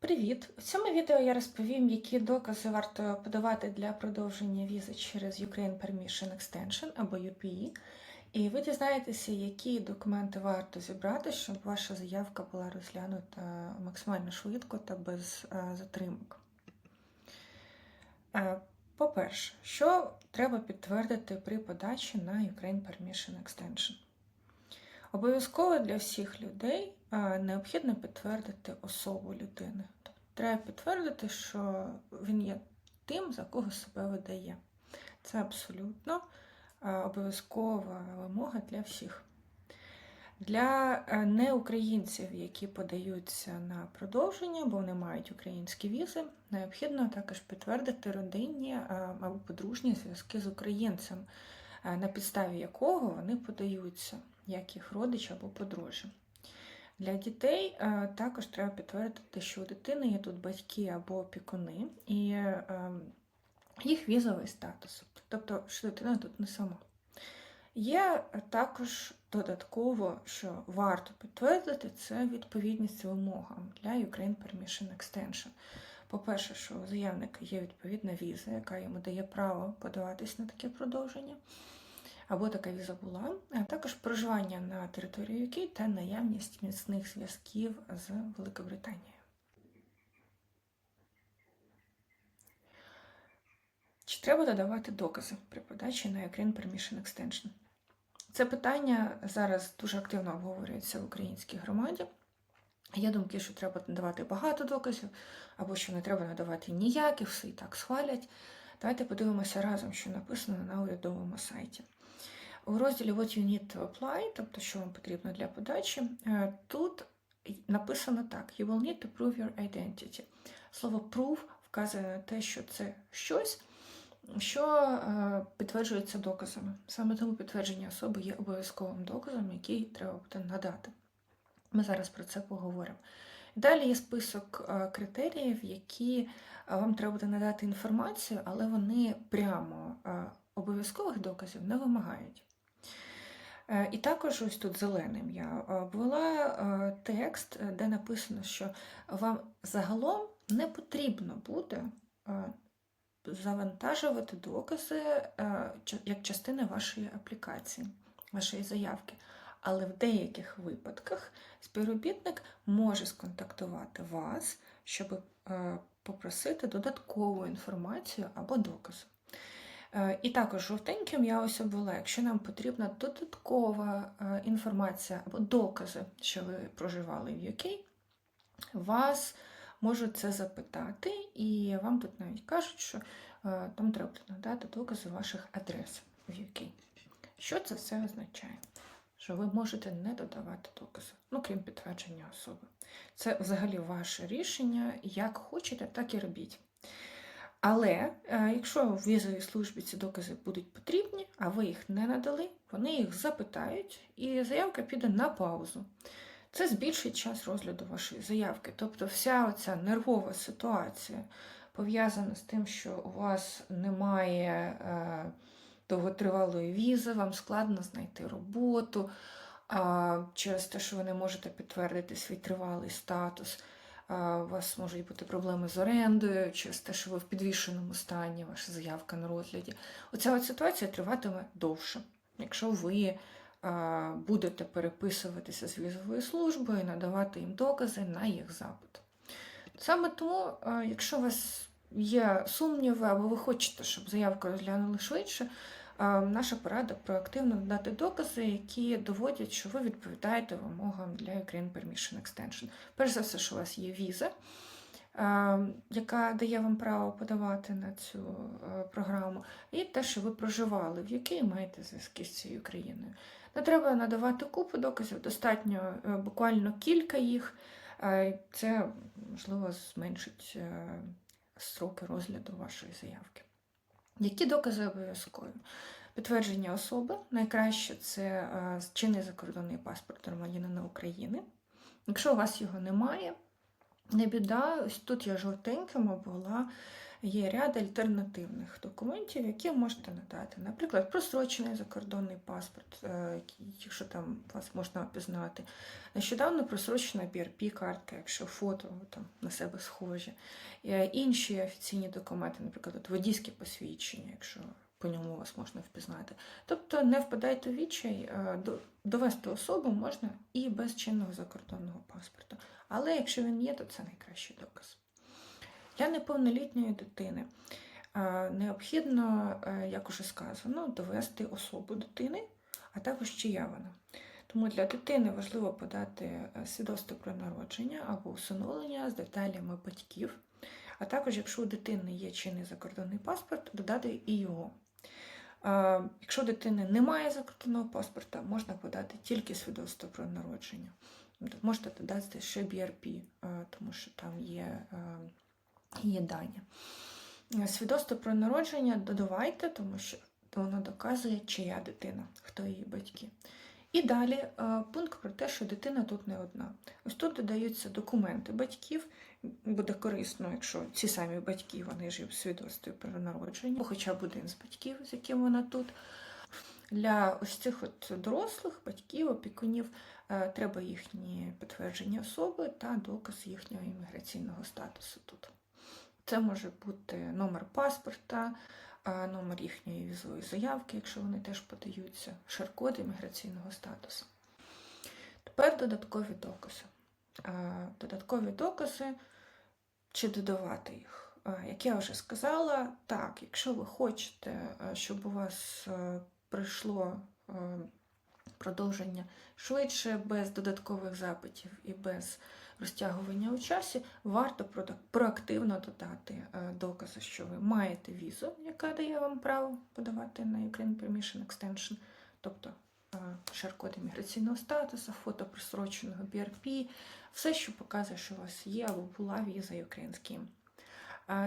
Привіт! У цьому відео я розповім, які докази варто подавати для продовження візи через Ukraine Permission Extension або UPE. І ви дізнаєтеся, які документи варто зібрати, щоб ваша заявка була розглянута максимально швидко та без е, затримок. Е, По-перше, що треба підтвердити при подачі на Ukraine Permission Extension? Обов'язково для всіх людей необхідно підтвердити особу людини. Тобто треба підтвердити, що він є тим, за кого себе видає. Це абсолютно е, обов'язкова вимога для всіх. Для е, неукраїнців, які подаються на продовження, бо вони мають українські візи, необхідно також підтвердити родинні е, або подружні зв'язки з українцем, е, на підставі якого вони подаються, як їх родич або подружжя. Для дітей е, також треба підтвердити, що у дитини є тут батьки або опікуни, і е, їх візовий статус. Тобто, що дитина тут не сама. Є також додатково, що варто підтвердити, це відповідність вимогам для Ukraine Permission Extension. По-перше, що у заявника є відповідна віза, яка йому дає право подаватись на таке продовження, або така віза була, а також проживання на території UK та наявність міцних зв'язків з Великобританією. Чи треба додавати докази при подачі на Ukraine Permission Extension? Це питання зараз дуже активно обговорюється в українській громаді. Є думки, що треба надавати багато доказів, або що не треба надавати ніяких, все і так схвалять. Давайте подивимося разом, що написано на урядовому сайті. У розділі What you need to apply, тобто що вам потрібно для подачі, е, тут написано так: You will need to prove your identity. Слово prove вказує на те, що це щось, що е, підтверджується доказами. Саме тому підтвердження особи є обов'язковим доказом, який треба буде надати. Ми зараз про це поговоримо. Далі є список е, критеріїв, які вам треба буде надати інформацію, але вони прямо обов'язкових доказів не вимагають. Е, І також ось тут зеленим я обвела е, текст, е, де написано, що вам загалом не потрібно буде завантажувати докази як частина вашої аплікації, вашої заявки. Але в деяких випадках співробітник може сконтактувати вас, щоб попросити додаткову інформацію або докази. Е, І також жовтеньким я ось обвела, якщо нам потрібна додаткова е, інформація або докази, що ви проживали в UK, вас можуть це запитати, і вам тут навіть кажуть, що е, там треба надати докази ваших адрес в UK. Що це все означає? Що ви можете не додавати докази, ну крім підтвердження особи. Це взагалі ваше рішення, як хочете, так і робіть. Але е, якщо в візовій службі ці докази будуть потрібні, а ви їх не надали, вони їх запитають, і заявка піде на паузу. Це збільшить час розгляду вашої заявки. Тобто вся оця нервова ситуація пов'язана з тим, що у вас немає е, довготривалої візи, вам складно знайти роботу через те, що ви не можете підтвердити свій тривалий статус. У вас можуть бути проблеми з орендою, через те, що ви в підвішеному стані, ваша заявка на розгляді. Оця от ситуація триватиме довше. Якщо ви будете переписуватися з візовою службою і надавати їм докази на їх запит. Саме тому, якщо у вас є сумніви або ви хочете, щоб заявку розглянули швидше, наша порада проактивно дати докази, які доводять, що ви відповідаєте вимогам для Ukraine Permission Extension. Перш за все, що у вас є віза, яка дає вам право подавати на цю е, програму, і те, що ви проживали в і маєте зв'язки з цією країною. Не треба надавати купу доказів, достатньо е, буквально кілька їх. Е, Це, можливо, зменшить строки розгляду вашої заявки. Які докази обов'язкові? Підтвердження особи. Найкраще це е, чинний закордонний паспорт громадянина України. Якщо у вас його немає, не біда, ось тут я жовтеньким обвела є ряд альтернативних документів, які можете надати. Наприклад, просрочений закордонний паспорт, е, якщо там вас можна опізнати. Нещодавно просрочена BRP-картка, якщо фото там, на себе схожі. Е, Інші офіційні документи, наприклад, от водійське посвідчення, якщо по ньому вас можна впізнати. Тобто не впадайте в відчай, е, до- довести особу можна і без чинного закордонного паспорта. Але якщо він є, то це найкращий доказ. Для неповнолітньої дитини необхідно, е, як уже сказано, довести особу дитини, а також чия вона. Тому для дитини важливо подати е, свідоцтво про народження або усиновлення з деталями батьків, а також, якщо у дитини є чинний закордонний паспорт, додати і його. Якщо дитини немає закордонного паспорта, можна подати тільки свідоцтво про народження. Можете додати ще BRP, е, тому що там є, дані. Е, Свідоцтво про народження додавайте, тому що воно доказує, чия дитина, хто її батьки. І далі е, пункт про те, що дитина тут не одна. Ось тут додаються документи батьків. Буде корисно, якщо ці самі батьки вони ж в свідоцтві про народження, хоча б один з батьків, з яким вона тут. Для ось цих от дорослих батьків, опікунів е, треба їхні підтвердження особи та доказ їхнього імміграційного статусу тут. Це може бути номер паспорта, номер їхньої візової заявки, якщо вони теж подаються, шар-код імміграційного статусу. Тепер додаткові докази. Додаткові докази чи додавати їх. Як я вже сказала, так, якщо ви хочете, щоб у вас прийшло продовження швидше, без додаткових запитів і без розтягування у часі, варто проактивно додати е, докази, що ви маєте візу, яка дає вам право подавати на Ukraine Permission Extension, тобто е, шар-код імміграційного статусу, фото просроченого BRP, все, що показує, що у вас є або була віза українським.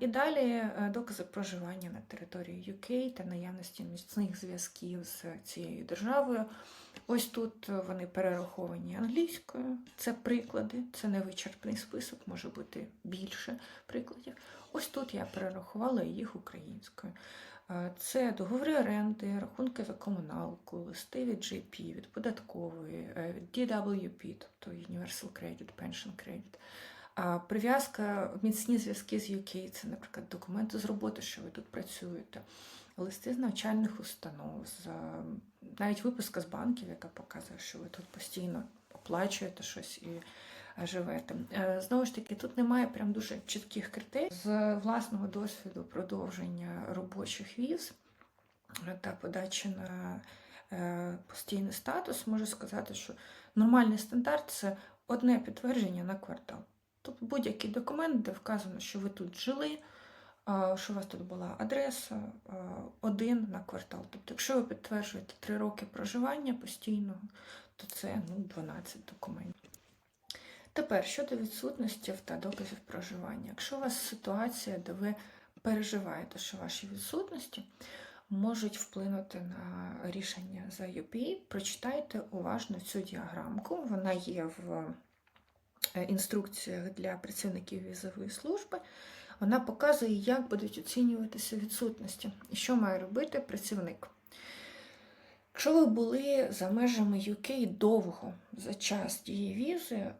І далі е, докази проживання на території UK та наявності міцних зв'язків з цією державою. Ось тут вони перераховані англійською. Це приклади, це не вичерпний список, може бути більше прикладів. Ось тут я перерахувала їх українською. Е, Це договори оренди, рахунки за комуналку, листи від GP, від податкової, е, від DWP, тобто Universal Credit, Pension Credit. Прив'язка, міцні зв'язки з UK, це, наприклад, документи з роботи, що ви тут працюєте, листи з навчальних установ, з, е, навіть виписка з банків, яка показує, що ви тут постійно оплачуєте щось і е, живете. Е, Знову ж таки, тут немає прям дуже чітких критерій. З власного досвіду продовження робочих віз е, та подачі на постійний статус, можу сказати, що нормальний стандарт це одне підтвердження на квартал. Тобто будь-який документ, де вказано, що ви тут жили, що у вас тут була адреса, один на квартал. Тобто, якщо ви підтверджуєте 3 роки проживання постійного, то це ну, 12 документів. Тепер щодо відсутності та доказів проживання. Якщо у вас ситуація, де ви переживаєте, що ваші відсутності можуть вплинути на рішення за UPI, прочитайте уважно цю діаграмку. Вона є в інструкціях для працівників візової служби. Вона показує, як будуть оцінюватися відсутності і що має робити працівник. Якщо ви були за межами UK довго за час дії візи, е,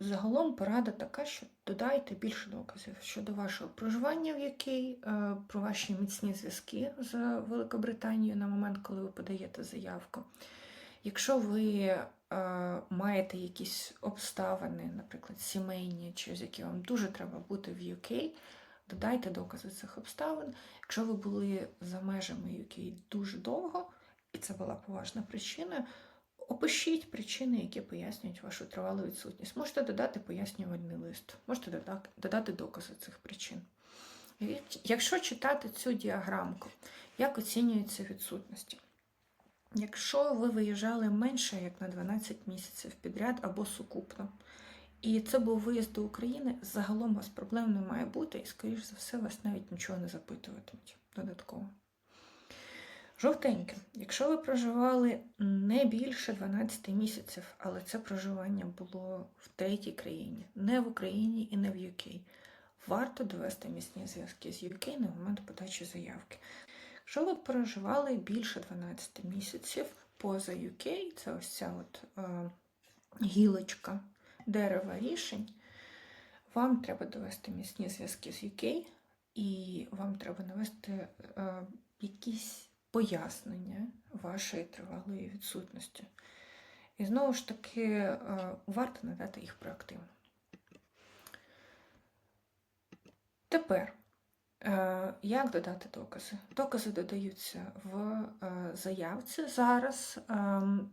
загалом порада така, що додайте більше доказів щодо вашого проживання в UK, е, про ваші міцні зв'язки з Великобританією на момент, коли ви подаєте заявку. Якщо ви е, маєте якісь обставини, наприклад, сімейні, через які вам дуже треба бути в UK, додайте докази цих обставин. Якщо ви були за межами UK дуже довго, і це була поважна причина, опишіть причини, які пояснюють вашу тривалу відсутність. Можете додати пояснювальний лист, можете додати докази цих причин. Якщо читати цю діаграмку, як оцінюються відсутності? Якщо ви виїжджали менше як на 12 місяців підряд або сукупно, і це був виїзд до України, загалом у вас проблем не має бути, і, скоріш за все, вас навіть нічого не запитуватимуть додатково. Жовтеньке. Якщо ви проживали не більше 12 місяців, але це проживання було в третій країні, не в Україні і не в UK, варто довести міцні зв'язки з UK на момент подачі заявки. Якщо ви проживали більше 12 місяців поза UK, це ось ця от е, гілочка дерева рішень, вам треба довести міцні зв'язки з UK, і вам треба навести е, якісь пояснення вашої тривалої відсутності. І знову ж таки, е, варто надати їх проактивно. Тепер, як додати докази? Докази додаються в е, заявці зараз ем,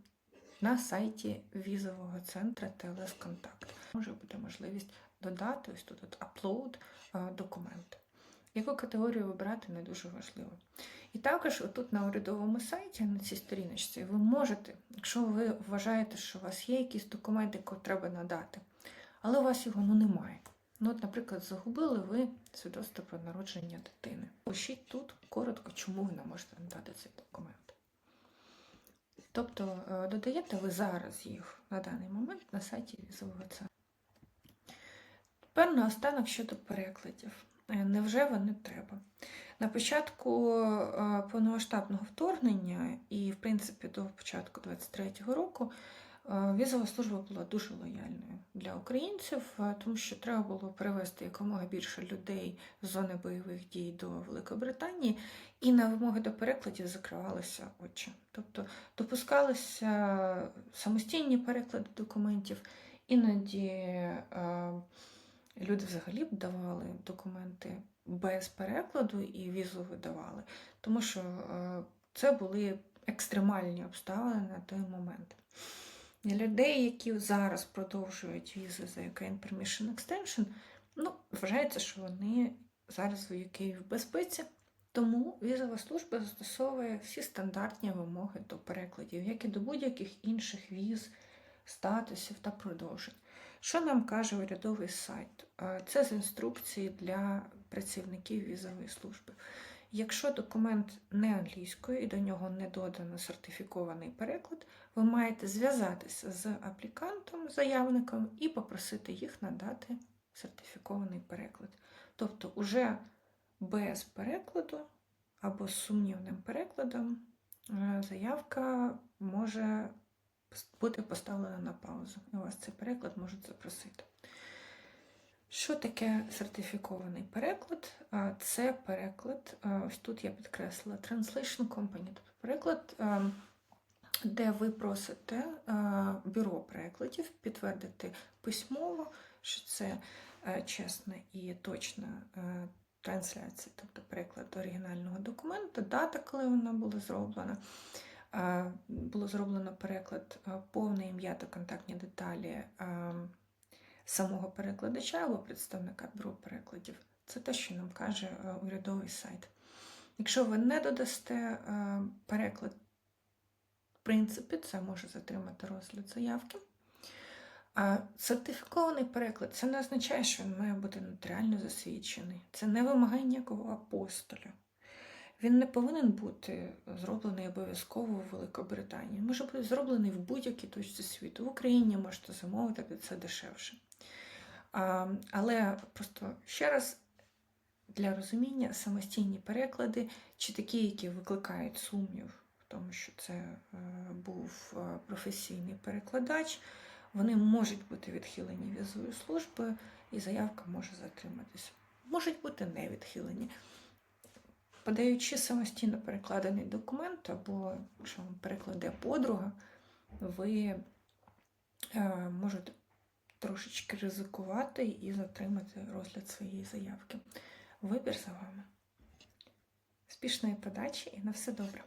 на сайті візового центру ТЛС Контакт. Може бути можливість додати ось тут от е. Яку категорію вибрати не дуже важливо. І також тут на урядовому сайті, на цій сторіночці, ви можете, якщо ви вважаєте, що у вас є якісь документи, які треба надати, але у вас його ну, немає. Ну, от, наприклад, загубили ви свідоцтво про народження дитини. Пишіть тут коротко, чому ви не можете надати цей документ. Тобто е, додаєте ви зараз їх на даний момент на сайті центру. Тепер наостанок щодо перекладів. Е, Невже вони треба? На початку е, повномасштабного вторгнення і, в принципі, до початку 23-го року візова служба була дуже лояльною для українців, е, тому що треба було перевести якомога більше людей з зони бойових дій до Великобританії, і на вимоги до перекладів закривалися очі. Тобто допускалися самостійні переклади документів, іноді е, люди взагалі давали документи без перекладу і візу видавали, тому що е, це були екстремальні обставини на той момент. Людей, які зараз продовжують візи за Ukraine Permission Extension, ну, вважається, що вони зараз в UK в безпеці, тому візова служба застосовує всі стандартні вимоги до перекладів, як і до будь-яких інших віз, статусів та продовжень. Що нам каже урядовий сайт? Е, Це з інструкції для працівників візової служби. Якщо документ не англійською і до нього не додано сертифікований переклад, ви маєте зв'язатися з аплікантом, заявником і попросити їх надати сертифікований переклад. Тобто, уже без перекладу або з сумнівним перекладом е, заявка може бути поставлена на паузу. І у вас цей переклад можуть запросити. Що таке сертифікований переклад? Це переклад, ось тут я підкреслила Translation Company, тобто переклад, де ви просите бюро перекладів підтвердити письмово, що це чесна і точна трансляція, тобто переклад оригінального документу, дата, коли вона була зроблена. Було зроблено переклад повне ім'я та контактні деталі. Самого перекладача або представника бюро перекладів. Це те, що нам каже е, урядовий сайт. Якщо ви не додасте е, переклад, в принципі, це може затримати розгляд заявки. А сертифікований переклад це не означає, що він має бути нотаріально засвідчений. Це не вимагає ніякого апостоля. Він не повинен бути зроблений обов'язково в Великобританії. Може бути зроблений в будь-якій точці світу. В Україні можете замовити, це дешевше. Але просто ще раз для розуміння самостійні переклади, чи такі, які викликають сумнів в тому, що це е, був е, професійний перекладач, вони можуть бути відхилені візовою службою, і заявка може затриматися. Можуть бути не відхилені. Подаючи самостійно перекладений документ, або якщо вам перекладе подруга, ви е, можете трошечки ризикувати і затримати розгляд своєї заявки. Вибір за вами. Спішної подачі і на все добре.